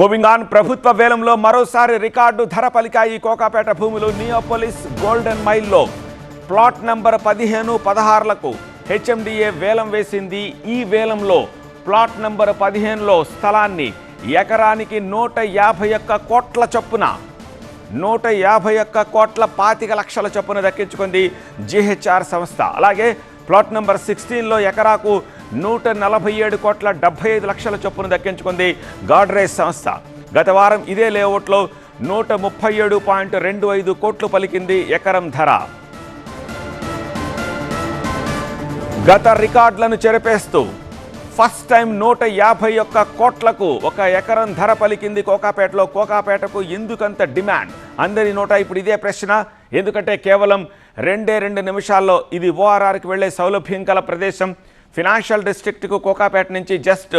Moving on ప్రభుత్వ వేలంలో మరోసారి రికార్డు ధర పలికాయి కోకాపేట భూములు నియోపోలిస్ గోల్డెన్ మైల్లో ప్లాట్ నంబర్ పదిహేను పదహారులకు హెచ్ఎండిఏ వేలం వేసింది. ఈ వేలంలో ప్లాట్ నంబర్ పదిహేనులో స్థలాన్ని ఎకరానికి నూట యాభై ఒక్క కోట్ల చొప్పున నూట యాభై ఒక్క కోట్ల పాతిక లక్షల చొప్పున దక్కించుకుంది జిహెచ్ఆర్ సంస్థ. అలాగే ప్లాట్ నెంబర్ సిక్స్టీన్లో ఎకరాకు నూట నలభై ఏడు కోట్ల డెబ్బై ఐదు లక్షల చొప్పున దక్కించుకుంది గాడ్రేజ్ సంస్థ. గత వారం ఇదే లేఅవుట్లో నూట ముప్పై ఏడు పాయింట్ రెండు ఐదు కోట్లు పలికింది ఎకరం ధర. గత రికార్డులను చెరిపేస్తూ ఫస్ట్ టైం నూట యాభై ఒక్క కోట్లకు ఒక ఎకరం ధర పలికింది కోకాపేటలో. కోకాపేటకు ఎందుకంత డిమాండ్? అందరి నోట ఇప్పుడు ఇదే ప్రశ్న. ఎందుకంటే కేవలం రెండే రెండు నిమిషాల్లో ఇది ఓఆర్ఆర్కి వెళ్ళే సౌలభ్యం గల ప్రదేశం. ఫినాన్షియల్ డిస్ట్రిక్ట్కు కోకాపేట నుంచి జస్ట్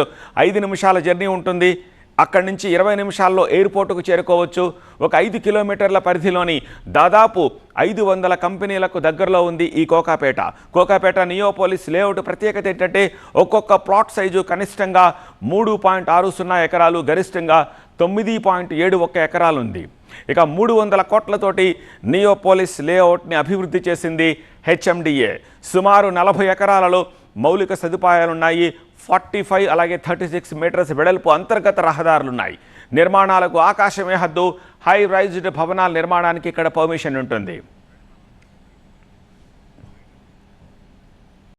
ఐదు నిమిషాల జర్నీ ఉంటుంది. అక్కడి నుంచి ఇరవై నిమిషాల్లో ఎయిర్పోర్టుకు చేరుకోవచ్చు. ఒక ఐదు కిలోమీటర్ల పరిధిలోని దాదాపు ఐదు వందల కంపెనీలకు దగ్గరలో ఉంది ఈ కోకాపేట. కోకాపేట నియోపోలిస్ లేఅవుట్ ప్రత్యేకత ఏంటంటే ఒక్కొక్క ప్లాట్ సైజు కనిష్టంగా మూడు పాయింట్ ఆరు సున్నా ఎకరాలు గరిష్టంగా తొమ్మిది పాయింట్ ఏడు ఒక్క ఎకరాలు ఉంది ఇక మూడు వందల కోట్లతోటి నియోపోలిస్ లేఅవుట్ని అభివృద్ధి చేసింది హెచ్ఎండిఏ. సుమారు నలభై ఎకరాలలో మౌలిక సదుపాయాలున్నాయి. ఫార్టీ ఫైవ్ అలాగే థర్టీ సిక్స్ మీటర్స్ వెడల్పు అంతర్గత రహదారులున్నాయి. నిర్మాణాలకు ఆకాశమే హద్దు. హై రైజ్డ్ భవనాల నిర్మాణానికి ఇక్కడ పర్మిషన్ ఉంటుంది.